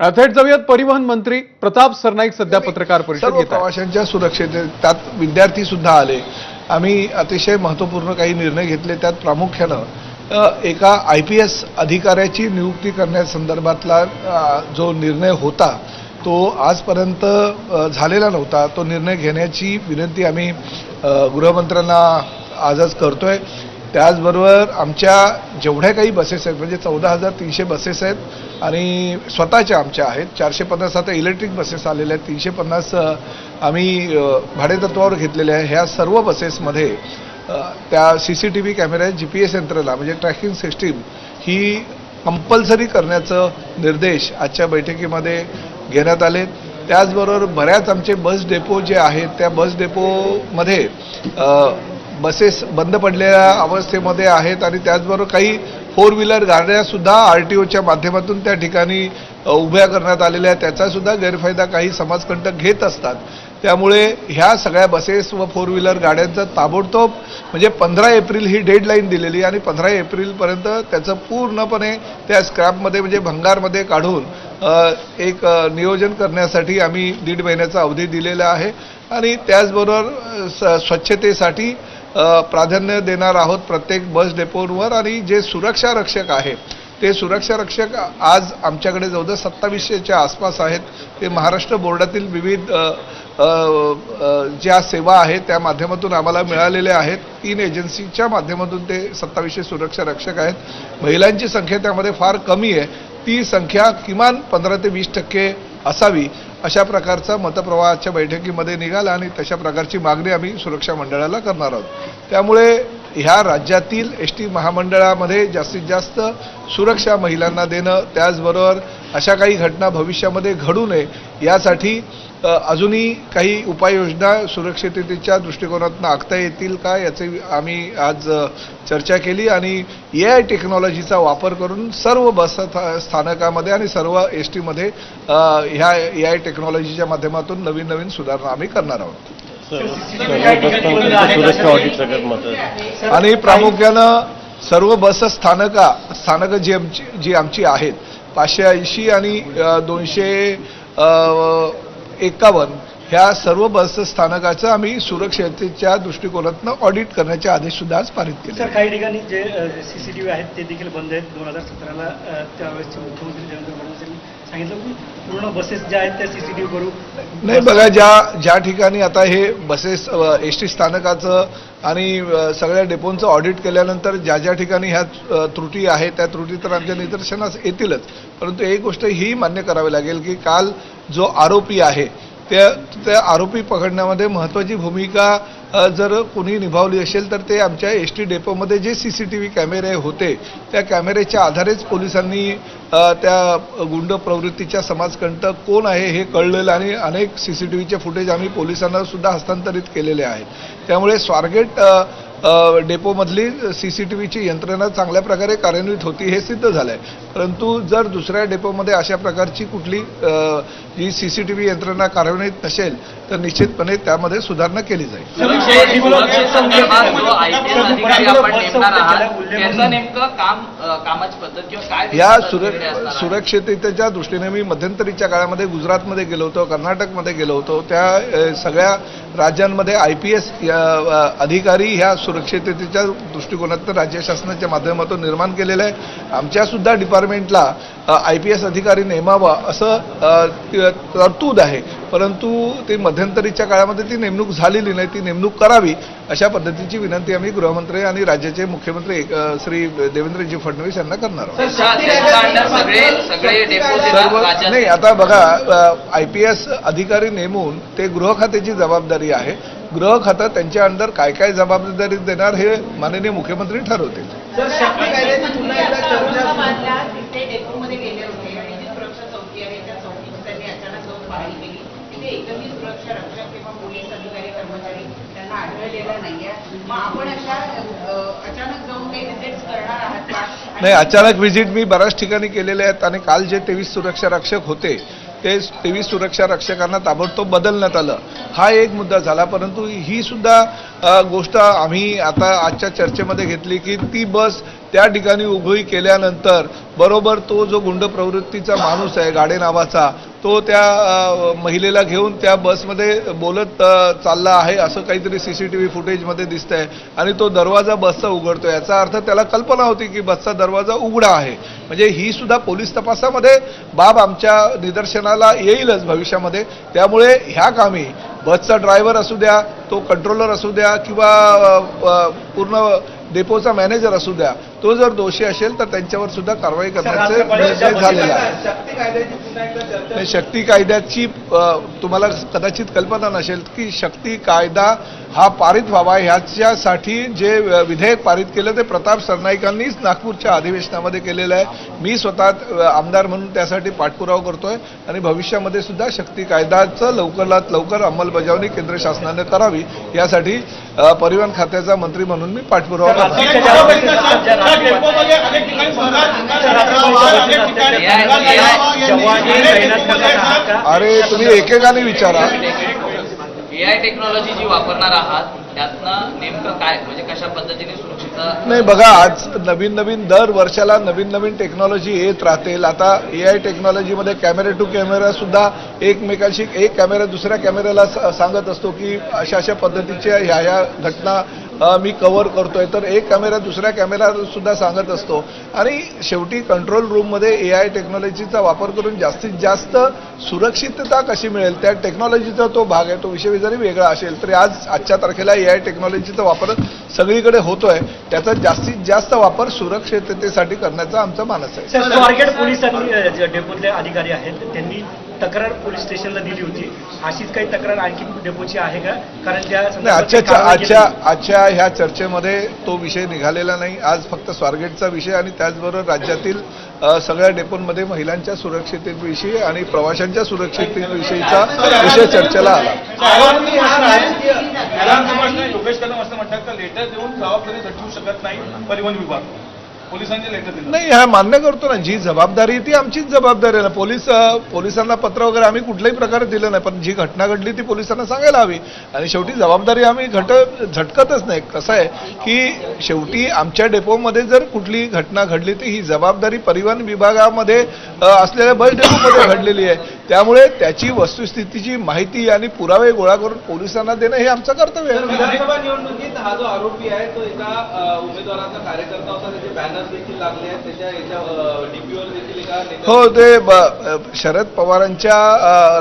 थेट जाऊयात परिवहन मंत्री प्रताप सरनाईक सध्या पत्रकार परिषद घेत प्रवाशांच्या सुरक्षेचे त्यात विद्यार्थी सुद्धा आले. आम्ही अतिशय महत्त्वपूर्ण काही निर्णय घेतले. त्यात प्रामुख्यानं एका आय पी एस अधिकाऱ्याची नियुक्ती करण्यासंदर्भातला जो निर्णय होता तो आजपर्यंत झालेला नव्हता. तो निर्णय घेण्याची विनंती आम्ही गृहमंत्र्यांना आजच करतोय. त्याचबरोबर आमच्या जेवढ्या काही बसेस आहेत म्हणजे चौदा हजार तीनशे बसेस आहेत आणि स्वतःच्या आमच्या आहेत. चारशे पन्नास आता इलेक्ट्रिक बसेस आलेल्या आहेत. तीनशे पन्नास आम्ही भाडेतत्वावर घेतलेल्या आहे ह्या सर्व बसेसमध्ये त्या C C T V camera G P S यंत्रणा म्हणजे ट्रॅकिंग सिस्टीम ही कंपल्सरी करण्याचं निर्देश आजच्या बैठकीमध्ये घेण्यात आले त्याचबरोबर बऱ्याच आमचे बस डेपो जे आहेत त्या बस डेपोमध्ये बसेस बंद पडलेल्या अवस्थेमध्ये आहेत आणि त्याचबरोबर काही फोर व्हीलर गाड्यासुद्धा आर टी ओच्या माध्यमातून त्या ठिकाणी उभ्या करण्यात आलेल्या आहेत. त्याचासुद्धा गैरफायदा काही समाजकंटक घेत असतात. त्यामुळे ह्या सगळ्या बसेस व फोर व्हीलर गाड्यांचं ताबडतोब म्हणजे पंधरा एप्रिल ही डेडलाईन दिलेली आणि पंधरा एप्रिलपर्यंत त्याचं पूर्णपणे त्या स्क्रॅपमध्ये म्हणजे भंगारमध्ये काढून एक नियोजन करण्यासाठी आम्ही दीड महिन्याचा अवधी दिलेला आहे. आणि त्याचबरोबर स्वच्छतेसाठी प्राधान्य देणार आहोत प्रत्येक बस डेपोवर आणि जे सुरक्षा रक्षक आहे ते सुरक्षा रक्षक आज आमच्याकडे जवळजवळ सत्तावीसशेच्या आसपास आहेत. ते महाराष्ट्र बोर्डातील विविध ज्या सेवा आहेत त्या माध्यमातून आम्हाला मिळालेल्या आहेत. तीन एजन्सीच्या माध्यमातून ते सत्तावीसशे सुरक्षा रक्षक आहेत. महिलांची संख्या त्यामध्ये फार कमी आहे. ती संख्या किमान पंधरा ते वीस टक्के असावी. अशा प्रकारचा मतप्रवाहाच्या बैठकीमध्ये निघाला आणि तशा प्रकारची मागणी आम्ही सुरक्षा मंडळाला करणार आहोत. त्यामुळे ह्या राज्यातील एस टी महामंडळामध्ये जास्तीत जास्त सुरक्षा महिलांना देणं त्याचबरोबर अशा काही घटना भविष्यामध्ये घडू नये यासाठी अजूनही काही उपाययोजना सुरक्षिततेच्या दृष्टिकोनातून आखता येतील का याचे आम्ही आज चर्चा केली आणि ए आय टेक्नॉलॉजीचा वापर करून सर्व बस स्थानकामध्ये आणि सर्व एस टीमध्ये ह्या ए आय टेक्नॉलॉजीच्या माध्यमातून नवीन नवीन सुधारणा आम्ही करणार आहोत. सुरक्षा आणि प्रामुख्यानं सर्व बस स्थानका स्थानकं जी आमची जी आमची आहेत पाचशे ऐंशी आणि दोनशे एकावन्न. ह्या सर्व बस स्थानकाचं आम्ही सुरक्षतेच्या दृष्टिकोनातनं ऑडिट करण्याचे आदेश सुद्धा आज पारित केले सर काही ठिकाणी जे सीसीटीव्ही आहेत ते देखील बंद आहेत. दोन हजार सतराला त्यावेळेसचे मुख्यमंत्री देवेंद्र फडणवीस यांनी सांगितलं की पूर्ण बसेस ज्या आहेत त्या सीसीटीव्ही करू. नाही बघा ज्या ज्या ठिकाणी आता हे बसेस एस टी स्थानकाचं आणि सगळ्या डेपोंचं ऑडिट केल्यानंतर ज्या ज्या ठिकाणी ह्या त्रुटी आहेत त्या त्रुटी तर आमच्या निदर्शनास येतीलच. परंतु एक गोष्ट ही मान्य करावी लागेल की काल जो आरोपी आहे त्या त्या आरोपी पकडण्यामध्ये महत्त्वाची भूमिका जर कोणी निभावली असेल तर ते आमच्या एस टी डेपोमध्ये जे सी सी टी व्ही कॅमेरे होते त्या कॅमेऱ्याच्या आधारेच पोलिसांनी त्या गुंड प्रवृत्तीच्या समाजकंटक कोण आहे हे कळलेलं आणि अनेक सी सी टी व्हीचे फुटेज आम्ही पोलिसांना सुद्धा हस्तांतरित केलेले आहेत त्यामुळे स्वारगेट डेपोमधली सी सी टी व्हीची यंत्रणा चांगल्या प्रकारे कार्यान्वित होती हे सिद्ध झालं आहे परंतु जर दुसऱ्या डेपोमध्ये अशा प्रकारची कुठली ही जी सी सी टी व्ही यंत्रणा कार्यान्वित नसेल तर निश्चितपणे त्यामध्ये सुधारणा केली जाईल. या सुर सुरक्षिततेच्या दृष्टीने मी मध्यंतरीच्या काळामध्ये गुजरातमध्ये गेलो होतो कर्नाटकमध्ये गेलो होतो त्या सगळ्या राज्यांमध्ये आय पी एस अधिकारी ह्या सुरक्षिततेच्या दृष्टिकोनातनं राज्य शासनाच्या माध्यमातून निर्माण केलेलं आहे. आमच्यासुद्धा डिपार्टमेंटला आय पी एस अधिकारी नेमावा असं तरतूद आहे. परंतु ते मध्यंतरीच्या काळामध्ये ती नेमणूक झालेली नाही ती नेमणूक करावी अशा पद्धतीची विनंती आम्ही गृहमंत्री आणि राज्याचे मुख्यमंत्री श्री देवेंद्रजी फडणवीस यांना करणार आहोत. नाही आता बघा आय पी एस अधिकारी नेमून ते गृह खात्याची जबाबदारी आहे. गृह खातं त्यांच्या अंडर काय काय जबाबदारी देणार हे माननीय मुख्यमंत्री ठरवतील औरंगाबादला तिथे डेपोमध्ये गेले होते आणि जी सुरक्षा चौकी आहे त्या चौकीची त्यांनी अचानक जाऊन पाहणी केली तिथे एकही सुरक्षा रक्षक किंवा पोलीस अधिकारी कर्मचारी त्यांना नाहीये. मग आपण अशा अचानक जाऊन काही करणार आहात का? नाही अचानक व्हिजिट मी बऱ्याच ठिकाणी केलेले आहेत आणि काल जे तेवीस सुरक्षा रक्षक होते ते तेवीस सुरक्षा रक्षकांना ताबडतोब बदलण्यात आलं. हा एक मुद्दा झाला परंतु ही सुद्धा गोष्ट आम्ही आता आजच्या चर्चेमध्ये घेतली की ती बस त्या ठिकाणी उभी केल्यानंतर बरोबर तो जो गुंड प्रवृत्तीचा माणूस आहे गाडे नावाचा तो त्या महिलेला घेऊन त्या बसमध्ये बोलत चालला आहे असं काहीतरी सी सी टी व्ही फुटेजमध्ये दिसतंय आणि तो दरवाजा बसचा उघडतो याचा अर्थ त्याला कल्पना होती की बसचा दरवाजा उघडा आहे. म्हणजे ही सुद्धा पोलीस तपासामध्ये बाब आमच्या निदर्शनाला येईलच भविष्यामध्ये. त्यामुळे ह्या कामी बसचा ड्रायव्हर असू द्या तो कंट्रोलर असू द्या किंवा पूर्ण डेपोचा मॅनेजर असू द्या तो जर दोषी असेल तर त्यांच्यावर सुद्धा कारवाई करण्याचे निर्णय झालेला आहे. शक्ती कायद्याची तुम्हाला कदाचित कल्पना नसेल की शक्ती कायदा हा पारित व्हावा. ह्याच्यासाठी जे विधेयक पारित केलं ते प्रताप सरनाईकांनीच नागपूरच्या अधिवेशनामध्ये केलेलं आहे. मी स्वतः आमदार म्हणून त्यासाठी पाठपुरावा करतोय आणि भविष्यामध्ये सुद्धा शक्ती कायद्याचं लवकरात लवकर अंमलबजावणी केंद्र शासनाने करावी. यासाठी परिवहन खात्याचा मंत्री म्हणून मी पाठपुरावा करतो रात्रीच्या ज्या बसेस असतात, ज्या रात्री जवान हे तैनात करण्यात आहात का? अरे तुम्ही एकेकाने विचारा. एआय टेक्नॉलॉजी जी वापरणार आहात त्यातनं नेमकं काय? म्हणजे कशा पद्धतीने सुरक्षितता नाही बघा आज नवीन नवीन दर वर्षाला नवीन नवीन टेक्नॉलॉजी येत राहतील. आता ए आय टेक्नॉलॉजीमध्ये कॅमेरा टू कॅमेरा सुद्धा एकमेकांशी एक कॅमेरा दुसऱ्या कॅमेऱ्याला सांगत असतो की अशा अशा पद्धतीच्या ह्या ह्या घटना मी कवर करतोय. तर एक कॅमेरा दुसऱ्या कॅमेरासुद्धा सुद्धा सांगत असतो. आणि शेवटी कंट्रोल रूममध्ये ए आय टेक्नॉलॉजीचा वापर करून जास्तीत जास्त सुरक्षितता कशी मिळेल त्या टेक्नॉलॉजीचा तो भाग आहे तो विषय जरी वेगळा असेल तरी आज आजच्या तारखेला ए आय टेक्नॉलॉजीचा वापर सगळीकडे होतोय. त्याचा जास्तीत जास्त वापर सुरक्षिततेसाठी करण्याचा आमचा मानस आहे. स्वारगेट पोलिसांनी डेपोतले अधिकारी आहेत त्यांनी तक्रार पोलीस स्टेशनला दिली होती. अशीच काही तक्रार आणखी डेपोची आहे का? कारण त्या आजच्या आजच्या आजच्या ह्या चर्चेमध्ये तो विषय निघालेला नाही. आज फक्त स्वारगेटचा विषय आणि त्याचबरोबर राज्यातील सगळ्या डेपोंमध्ये महिलांच्या सुरक्षिततेविषयी आणि प्रवाशांच्या सुरक्षिततेविषयीचा विषय चर्चेला आला. योगेश कदम असं म्हणतात का लेटर देऊन जबाबदारी झटवू शकत नाही परिवहन विभाग. पोलिसांनी लेटर दिलं. नाही हा मान्य करतो ना. जी जबाबदारी आहे ती आमचीच जबाबदारी आहे ना. पोलीस पोलिसांना पत्र वगैरे आम्ही कुठल्याही प्रकारे दिलं नाही पण जी घटना घडली ती पोलिसांना सांगायला हवी. आणि शेवटी जबाबदारी आम्ही घट झटकतच नाही. कसं आहे की शेवटी आमच्या डेपोमध्ये जर कुठली घटना घडली तर ही जबाबदारी परिवहन विभागामध्ये असलेल्या बस डेपोमध्ये घडलेली आहे. त्यामुळे त्याची वस्तुस्थितीची माहिती आणि पुरावे गोळा करून पोलिसांना देणं हे आमचं कर्तव्य आहे. विधानसभा निवडणुकीत हा जो आरोपी आहे तो एका उमेदवाराचा कार्यकर्ता होता त्याचे बॅनर हो ते ब- शरद पवारांच्या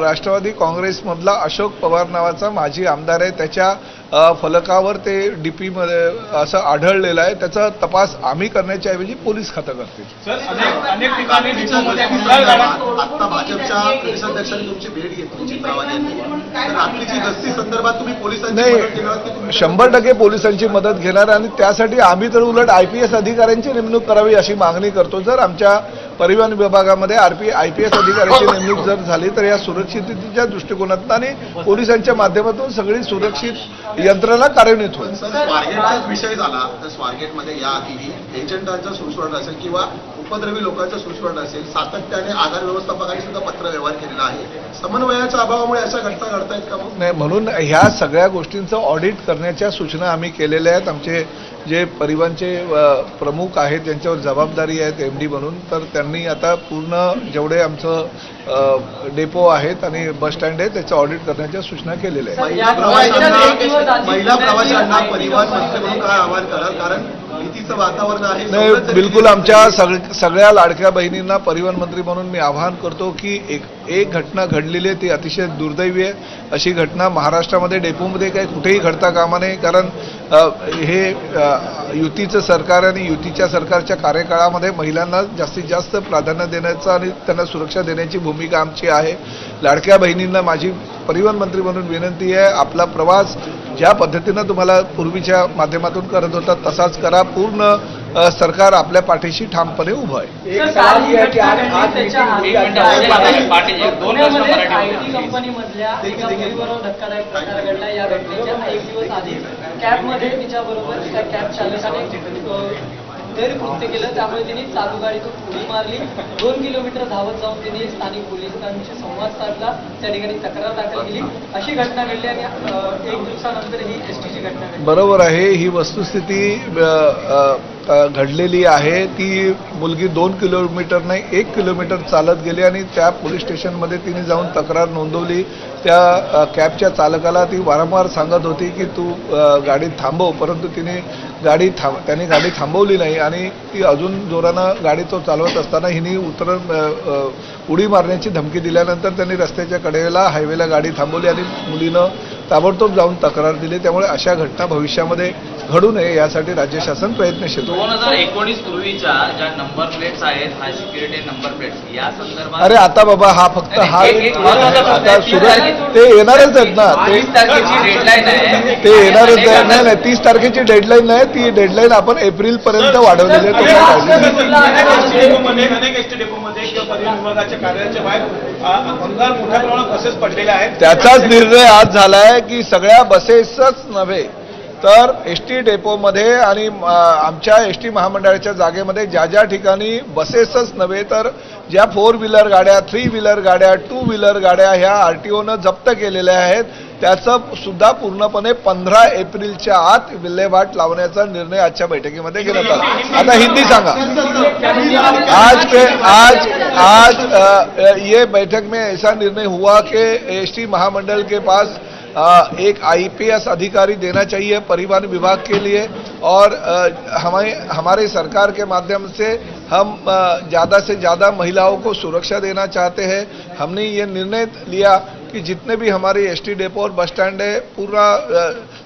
राष्ट्रवादी काँग्रेसमधला अशोक पवार नावाचा माजी आमदार आहे. त्याच्या फलकावर ते डीपी मध्ये असं आढळलेलं आहे. त्याचा तपास आम्ही करण्याच्या ऐवजी पोलीस खातं करतील. सर अनेक अनेक ठिकाणी डिपोमध्ये मुंबई गाड्या आता भाजपच्या प्रदेशाध्यक्षांनी तुमची भेट घेतली चित्रावाद यांनी तर रात्रीची गस्ती संदर्भात तुम्ही पोलिसांची मदत घेणार की नाही तुमच्या- शंभर टक्के पोलिसांची मदत घेणार आणि त्यासाठी आम्ही तर उलट आय पी एस अधिकाऱ्यांची नेमणूक करावी अशी मागणी करतो. जर आमच्या परिवहन विभागामध्ये आरपी आय पी एस अधिकाऱ्याची नेमणूक जर झाली तर या सुरक्षिततेच्या दृष्टिकोनातून आणि पोलिसांच्या माध्यमातून सगळी सुरक्षित यंत्रणा कार्यान्वित होईल. विषय झाला. तर स्वारगेटमध्ये या आधीही एजंटांचा सुळसुळाट असेल किंवा उपद्रवी लोकांचा सुळसुळाट असेल सातत्याने आधार व्यवस्थापकांनी सुद्धा पत्र व्यवहार केलेला आहे. समन्वयाच्या अभावामुळे अशा घटना घडतायत का मग? नाही म्हणून ह्या सगळ्या गोष्टींचं ऑडिट करण्याच्या सूचना आम्ही केलेल्या आहेत. आमचे जे परिवहनचे प्रमुख आहेत त्यांच्यावर जबाबदारी आहेत एम डी म्हणून. तर त्यांनी आता पूर्ण जेवढे आमचं डेपो आहेत आणि बस स्टँड आहे त्याचं ऑडिट करण्याच्या सूचना केलेल्या आहेत. महिला प्रवाशांना महिला प्रवाशांना परिवहन मंत्री म्हणून काय आवाहन कराल? कारण भीतीचं वातावरण आहे. नाही बिलकुल आमच्या सगळ्या लाडक्या बहिणींना परिवहन मंत्री म्हणून मी आवाहन करतो की एक एक घटना घडलेली आहे ती अतिशय दुर्दैवी आहे. अशी घटना महाराष्ट्रामध्ये डेपोमध्ये काही कुठेही घडता कामा नये. कारण हे युतीचं सरकार आणि युतीच्या सरकारच्या कार्यकाळामध्ये महिलांना जास्तीत जास्त प्राधान्य देण्याचं आणि त्यांना सुरक्षा देण्याची भूमिका आमची आहे. लाडक्या बहिणींना माझी परिवहन मंत्री म्हणून विनंती आहे आपला प्रवास ज्या पद्धतीनं तुम्हाला पूर्वीच्या माध्यमातून करत होता तसाच करा. पूर्ण सरकार आपल्या पाठीशी ठामपणे उभं आहे. गैरकृत्य केलं. त्यामुळे त्यांनी चालू गाडीतून उडी मारली. दोन किलोमीटर धावत जाऊन त्यांनी स्थानिक पोलिसांशी संवाद साधला. त्या ठिकाणी तक्रार दाखल केली. अशी घटना घडली आणि एक दिवसानंतर ही घटना बरोबर आहे. ही वस्तुस्थिती घडलेली आहे. ती मुलगी दोन किलोमीटर नाही एक किलोमीटर चालत गेली आणि त्या पोलीस स्टेशनमध्ये तिने जाऊन तक्रार नोंदवली. त्या कॅबच्या चालकाला ती वारंवार सांगत होती की तू गाडी थांबव परंतु तिने गाडी थांब त्याने गाडी थांबवली नाही आणि ती अजून जोरानं गाडी तो चालवत असताना हिने उतरण उडी मारण्याची धमकी दिल्यानंतर त्यांनी रस्त्याच्या कडेला हायवेला गाडी थांबवली आणि मुलीनं ताबडतोब जाऊन तक्रार दिली. त्यामुळे अशा घटना भविष्यामध्ये घडू नये यासाठी राज्य शासन प्रयत्नशील. दोन हजार एकोणीस पूर्वीच्या ज्या नंबर प्लेट्स आहेत हाय सिक्युरिटी नंबर प्लेट्स या संदर्भात अरे आता बाबा हा फक्त हा आता सुरू ते येणारच आहेत ना. ते तीस तारखेची डेडलाईन आहे. ते येणारच आहे. नाही नाही तीस तारखेची डेडलाईन नाही. ती डेडलाईन आपण एप्रिल पर्यंत वाढवलेली आहे त्याचाच निर्णय आज झालाय की सगळ्या बसेसच नव्हे. तर एस टी डेपोमध्ये आणि आमच्या एस टी महामंडळाच्या जागेमध्ये ज्या ज्या ठिकाणी बसेसच नव्हे तर ज्या फोर व्हीलर गाड्या थ्री व्हीलर गाड्या टू व्हीलर गाड्या ह्या आर टी ओनं जप्त केलेल्या आहेत त्याचं सुद्धा पूर्णपणे पंधरा एप्रिलच्या आत विल्हेवाट लावण्याचा निर्णय आजच्या बैठकीमध्ये घेण्यात आला. आता हिंदी सांगा. आज के आज आज ये बैठक में ऐसा निर्णय हुआ कि एसटी महामंडल के पास एक आईपीएस अधिकारी देना चाहिए परिवहन विभाग के लिए और अ, हमें हमारे सरकार के माध्यम से हम ज़्यादा से ज़्यादा महिलाओं को सुरक्षा देना चाहते हैं। हमने ये निर्णय लिया कि जितने भी हमारे एसटी डेपो और बस स्टैंड है पूरा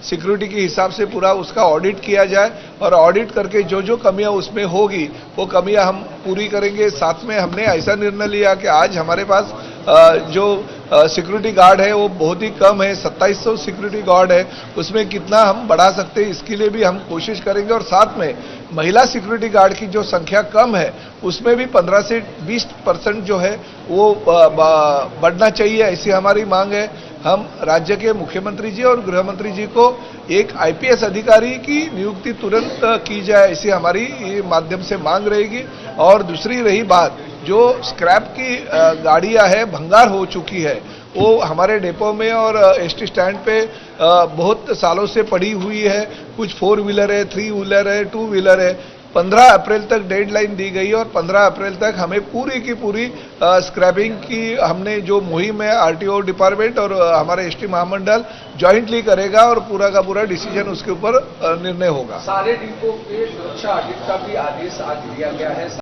सिक्योरिटी के हिसाब से पूरा उसका ऑडिट किया जाए और ऑडिट करके जो जो कमियाँ उसमें होगी वो कमियाँ हम पूरी करेंगे। साथ में हमने ऐसा निर्णय लिया कि आज हमारे पास अ, जो सिक्योरिटी गार्ड है, वो बहुत ही कम है 2700 सिक्योरिटी गार्ड है, उसमें कितना हम बढ़ा सकते हैं, इसके लिए भी हम कोशिश करेंगे। और साथ में महिला सिक्योरिटी गार्ड की जो संख्या कम है, उसमें भी 15 से 20 परसेंट जो है, वो बढ़ना चाहिए, ऐसी हमारी मांग है। हम राज्य के मुख्यमंत्री जी और गृह मंत्री जी को एक आईपीएस अधिकारी की नियुक्ति तुरंत की जाए, ऐसी हमारी माध्यम से मांग रहेगी। और दूसरी रही बात जो स्क्रैप की गाड़ियाँ है भंगार हो चुकी है वो हमारे डेपो में और एसटी स्टैंड पे बहुत सालों से पड़ी हुई है। कुछ फोर व्हीलर है थ्री व्हीलर है टू व्हीलर है। पंद्रह अप्रैल तक डेडलाइन दी गई और पंद्रह अप्रैल तक हमें पूरी की पूरी अ, स्क्रैपिंग की हमने जो मुहिम है आरटीओ डिपार्टमेंट और हमारे एसटी महामंडल जॉइंटली करेगा और पूरा का पूरा डिसीज़न उसके ऊपर निर्णय होगा। सारे डिपो पे सुरक्षा ऑडिट का भी आदेश आज दिया गया है।